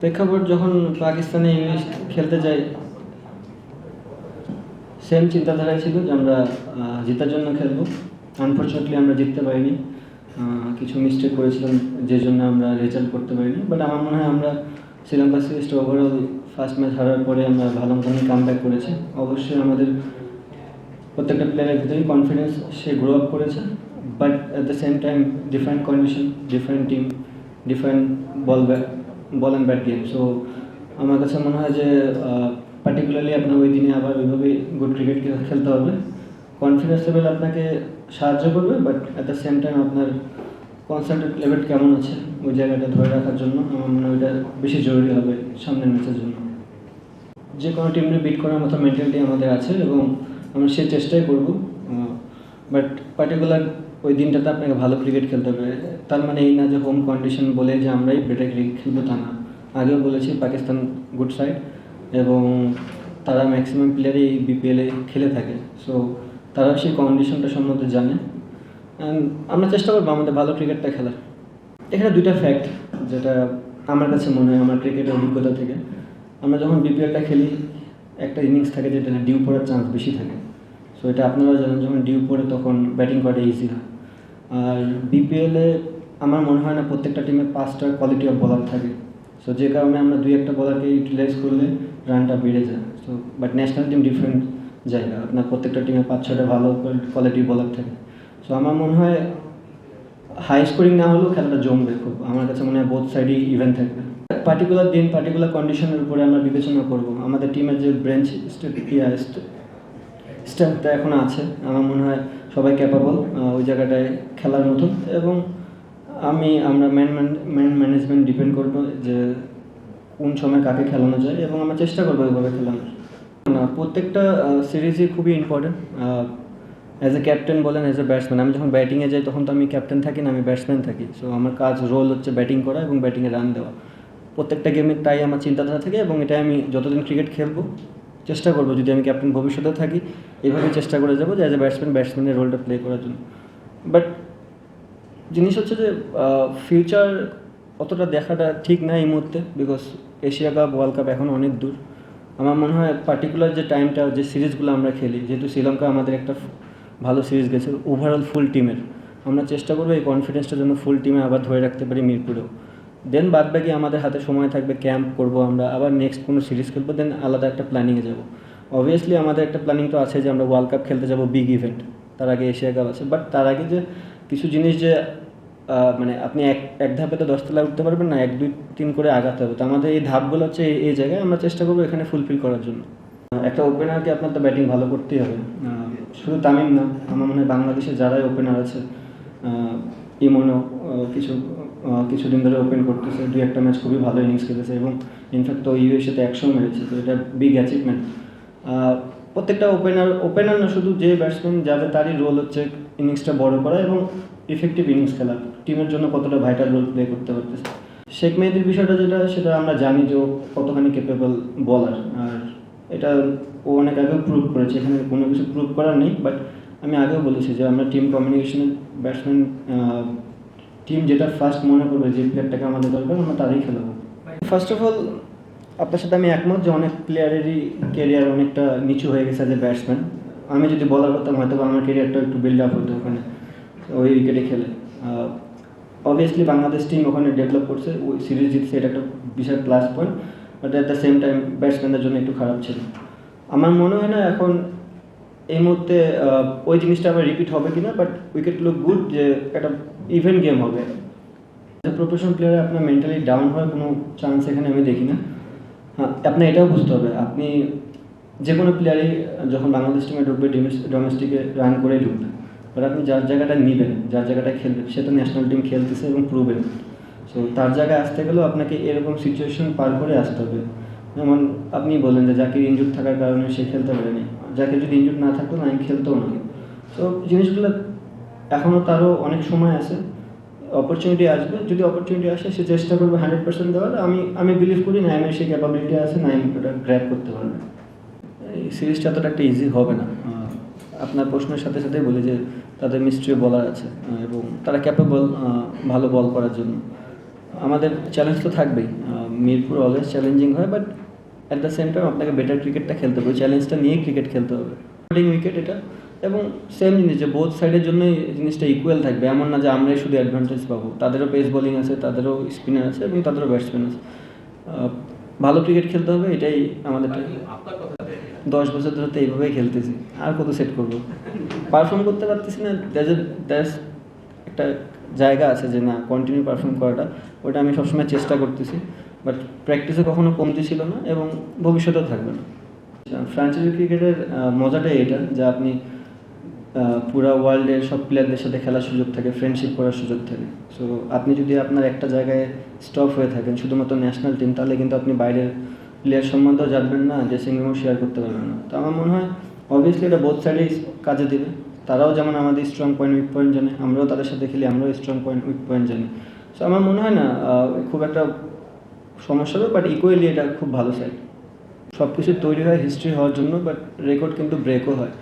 প্রেক্ষাপট যখন পাকিস্তানে ইংলিশ খেলতে যাই সেম চিন্তাধারাই ছিল যে আমরা জেতার জন্য খেলব। আনফর্চুনেটলি আমরা জিততে পারিনি। কিছু মিস্টেক করেছিলাম যে জন্য আমরা রেজাল্ট করতে পারিনি। বাট আমার মনে হয় আমরা শ্রীলঙ্কা সিরিজটা ওভারঅল ফার্স্ট ম্যাচ হারার পরে আমরা ভালো মতনই কাম ব্যাক করেছি। অবশ্যই আমাদের প্রত্যেকটা প্লেয়ারের ভিতরেই কনফিডেন্স সে গ্রো আপ করেছে। But at the same time different condition different team different ball ball and bat game. So আমার কাছে মনে হয় যে পার্টিকুলারলি আপনার ওই দিনে আবার ওইভাবেই গুড ক্রিকেট খেলতে হবে। কনফিডেন্স লেভেল আপনাকে সাহায্য করবে but at the same time আপনার কনসেন্ট্রেট লেভেল কেমন আছে ওই জায়গাটা ধরে রাখার জন্য, আমার মনে হয় ওইটা বেশি জরুরি হবে সামনের ম্যাচের জন্য। যে কোনো টিমকে বিট করার মতো মেন্টালিটি আমাদের আছে এবং আমরা সেই চেষ্টাই করব বাট পার্টিকুলার ওই দিনটাতে আপনাকে ভালো ক্রিকেট খেলতে হবে। তার মানে এই না যে হোম কন্ডিশন বলে যে আমরাই বেটার ক্রিকেট খেলব তা না। আগেও বলেছি পাকিস্তান গুড সাইড এবং তারা ম্যাক্সিমাম প্লেয়ারই এই বিপিএলে খেলে থাকে। সো তারা সেই কন্ডিশনটা সম্বন্ধে জানে। আমরা চেষ্টা করব আমাদের ভালো ক্রিকেটটা খেলার। এখানে দুইটা ফ্যাক্ট যেটা আমার কাছে মনে হয় আমার ক্রিকেটের অভিজ্ঞতা থেকে। আমরা যখন বিপিএলটা খেলি, একটা ইনিংস থাকে যেটা ডিউ পড়ার চান্স বেশি থাকে। সো এটা আপনারা জানেন যখন ডিউ পড়ে তখন ব্যাটিং করাটা ইজি হয়। আর বিপিএলে আমার মনে হয় না প্রত্যেকটা টিমে পাঁচটা কোয়ালিটি অফ বলার থাকে। সো যে কারণে আমরা দুই একটা বলারকে ইউটিলাইজ করলে রানটা বেড়ে যায়। So but national team different জায়গা। আপনার প্রত্যেকটা টিমে পাঁচ ছটা ভালো কোয়ালিটির বলার থাকে। সো আমার মনে হয় হাই স্কোরিং না হলেও খেলাটা জমবে খুব। আমার কাছে মনে হয় বোথ সাইডই ইভেন্ট থাকবে। পার্টিকুলার দিন পার্টিকুলার কন্ডিশনের উপরে আমরা বিবেচনা করব। আমাদের টিমের যে ব্রেঞ্চ স্ট্রেংথটা এখন আছে। আমার মনে হয় সবাই ক্যাপাবল ওই জায়গাটায় খেলার মতন এবং আমি, আমরা ম্যান ম্যান ম্যানেজমেন্ট ডিপেন্ড করব যে কোন সময় কাকে খেলানো যায় এবং আমরা চেষ্টা করব ওইভাবে খেলানোর। না, প্রত্যেকটা সিরিজই খুবই ইম্পর্টেন্ট অ্যাজ এ ক্যাপ্টেন বলেন অ্যাজ এ ব্যাটসম্যান আমি যখন ব্যাটিংয়ে যাই, তখন তো আমি ক্যাপ্টেন থাকি না, আমি ব্যাটসম্যান থাকি। সো আমার কাজ রোল হচ্ছে ব্যাটিং করা এবং ব্যাটিংয়ে রান দেওয়া। প্রত্যেকটা গেমে তাই আমার চিন্তাধারা থাকে এবং এটাই আমি যতদিন ক্রিকেট খেলব, চেষ্টা করব যদি আমি ক্যাপ্টেন ভবিষ্যতে থাকি। এভাবে চেষ্টা করে যাব যে অ্যাজ এ ব্যাটসম্যান ব্যাটসম্যানের রোলটা প্লে করার জন্য। বাট জিনিস হচ্ছে যে ফিউচার অতটা দেখাটা ঠিক না এই মুহূর্তে because Asia cup world cup এখন অনেক দূর। আমার মনে হয় পার্টিকুলার যে টাইমটা যে সিরিজগুলো আমরা খেলি, যেহেতু শ্রীলঙ্কা আমাদের একটা ভালো সিরিজ গেছে ওভারঅল ফুল টিমের আমরা চেষ্টা করব এই কনফিডেন্সটা যেন ফুল টিমে আবার ধরে রাখতে পারি মিরপুরেও। দেন বাদ বাকি আমাদের হাতে সময় থাকবে ক্যাম্প করব আমরা, আবার নেক্সট কোনো সিরিজ খেলব দেন আলাদা একটা প্ল্যানিংয়ে যাব। অবভিয়াসলি আমাদের একটা প্ল্যানিং তো আছে যে আমরা ওয়ার্ল্ড কাপ খেলতে যাব বিগ ইভেন্ট তার আগে এশিয়া কাপ আছে। বাট তার আগে যে কিছু জিনিস যে মানে আপনি এক এক ধাপে তো দশতলায় উঠতে পারবেন না, এক, দুই, তিন করে আগাতে হবে। তো আমাদের এই ধাপগুলো হচ্ছে এই- জায়গায় আমরা চেষ্টা করব এখানে ফুলফিল করার জন্য। একটা ওপেনারকে আপনার তো ব্যাটিং ভালো করতেই হবে। শুধু তামিম না, আমার মনে হয় বাংলাদেশে যারাই ওপেনার আছে ইমনও কিছু কিছুদিন ধরে ওপেন করতেছে। দুই একটা ম্যাচ খুবই ভালো ইনিংস খেলেছে এবং ইনফ্যাক্ট তো ইউএসএতে একশো মেরেছে। তো এটা বিগ অ্যাচিভমেন্ট প্রত্যেকটা ওপেনার ওপেনার না শুধু যে ব্যাটসম্যান যাবে তারই রোল হচ্ছে ইনিংসটা বড় করা এবং ইফেক্টিভ ইনিংস খেলা। টিমের জন্য কতটা ভাইটাল রোল প্লে করতে পারতেছে। শেখ মেহেদির বিষয়টা যেটা, সেটা আমরা জানি যে ও কতখানি ক্যাপেবল বলার আর এটা ও অনেক আগেও প্রুভ করেছে, এখানে কোনো কিছু প্রুভ করার নেই বাট আমি আগেও বলেছি যে আমরা টিম কমিউনিকেশনের ব্যাটসম্যান টিম যেটা ফার্স্ট মনে করবে যে প্লেয়ারটাকে আমাদের দরকার, আমরা তারই খেলাবো। ফার্স্ট অফ অল আপনার সাথে আমি একমত যে অনেক প্লেয়ারেরই কেরিয়ার অনেকটা নিচু হয়ে গেছে অ্যাজ এ ব্যাটসম্যান আমি যদি বলার করতাম হয়তো আমার কেরিয়ারটা একটু বিল্ড আপ হতো ওখানে, ওই উইকেটে খেলে। অবভিয়াসলি বাংলাদেশ টিম ওখানে ডেভেলপ করছে, ওই সিরিজ জিতছে, এটা একটা বিশাল plus point but at the same time ব্যাটসম্যানদের জন্য একটু খারাপ ছিল। আমার মনে হয় না এখন এই মুহূর্তে ওই জিনিসটা আবার রিপিট হবে কিনা বাট উইকেট লুক গুড যে একটা ইভেন্ট গেম হবে। প্রফেশনাল প্লেয়ারে আপনার মেন্টালি ডাউন হওয়ার কোনো চান্স এখানে আমি দেখি না হ্যাঁ আপনার এটাও বুঝতে হবে। আপনি যে কোনো প্লেয়ারই যখন বাংলাদেশ টিমে ঢুকবে ডোমেস্টিকে রান করেই ঢুকবে। এবার আপনি যার জায়গাটা নেবেন, যার জায়গাটা খেলবেন সে তো ন্যাশনাল টিম খেলতেছে এবং প্রুভেন সো তার জায়গায় আসতে গেলেও আপনাকে এরকম সিচুয়েশন পার করে আসতে হবে। যেমন আপনি বলেন যে জাকির ইনজুর থাকার কারণে সে খেলতে পারেনি। যাকে যদি ইনজুর না থাকতো না আমি খেলতেও না। সো জিনিসগুলো এখনও তারও অনেক সময় আছে। অপরচুনিটি আসবে, যদি অপরচুনিটি আসে সে চেষ্টা করবে হান্ড্রেড পার্সেন্ট দেওয়ার। আমি আমি বিলিভ করি নাইমের সেই ক্যাপাবিলিটি আছে নাইম ওটা গ্র্যাপ করতে পারবে। এই সিরিজটা এতটা একটা ইজি হবে না। আপনার প্রশ্নের সাথে সাথে বলি যে তাদের মিস্ট্রি বলার আছে এবং তারা ক্যাপেবল ভালো বল করার জন্য। আমাদের চ্যালেঞ্জ তো থাকবেই। মিরপুর অলওয়েজ চ্যালেঞ্জিং হয় but at the same time আপনাকে বেটার ক্রিকেটটা খেলতে হবে। চ্যালেঞ্জটা নিয়েই ক্রিকেট খেলতে হবে। উইকেট এটা এবং সেম জিনিস যে বোথ সাইডের জন্যই জিনিসটা ইকুয়াল থাকবে। এমন না যে আমরাই শুধু অ্যাডভান্টেজ পাবো। তাদেরও পেস বোলিং আছে তাদেরও স্পিনার আছে এবং তাদেরও ব্যাটসম্যান আছে। ভালো ক্রিকেট খেলতে হবে এটাই আমাদের দশ বছর ধরে তো এইভাবেই খেলতেছি। আর কত সেট করব? পারফর্ম করতে পারতেছি না। দ্যাস একটা জায়গা আছে যে না কন্টিনিউ পারফর্ম করাটা। ওটা আমি সবসময় চেষ্টা করতেছি। বাট প্র্যাকটিসে কখনো কমতি ছিল না এবং ভবিষ্যতেও থাকবে না। ফ্রাঞ্চাইজি ক্রিকেটের মজাটাই এটা যে আপনি পুরা ওয়ার্ল্ডের সব প্লেয়ারদের সাথে খেলার সুযোগ থাকে ফ্রেন্ডশিপ করার সুযোগ থাকে। সো আপনি যদি আপনার একটা জায়গায় স্টপ হয়ে থাকেন, শুধুমাত্র ন্যাশনাল টিম তাহলে কিন্তু আপনি বাইরের প্লেয়ার সম্বন্ধেও জানবেন না ড্রেসিং রুমও শেয়ার করতে পারবেন না। তো আমার মনে হয় অবভিয়াসলি এটা বোথ সাইডেই কাজে দেবে। তারাও যেমন আমাদের স্ট্রং পয়েন্ট উইক পয়েন্ট জানে, আমরাও তাদের সাথে খেলি, আমরাও স্ট্রং পয়েন্ট উইক পয়েন্ট জানি। সো আমার মনে হয় না খুব একটা সমস্যা হবে বাট ইকুয়ালি এটা খুব ভালো সাইড সব কিছু তৈরি হয় হিস্ট্রি হওয়ার জন্য বাট রেকর্ড কিন্তু ব্রেকও হয়।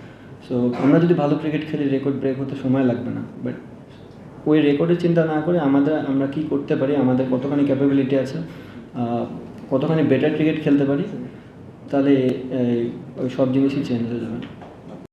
সো আমরা যদি ভালো ক্রিকেট খেলি রেকর্ড ব্রেক হতে সময় লাগবে না। বাট ওই রেকর্ডের চিন্তা না করে আমাদের, আমরা কি করতে পারি, আমাদের কতখানি ক্যাপাবিলিটি আছে কতখানি বেটার ক্রিকেট খেলতে পারি, তাহলে ওই সব জিনিসই চেঞ্জ হয়ে যাবে।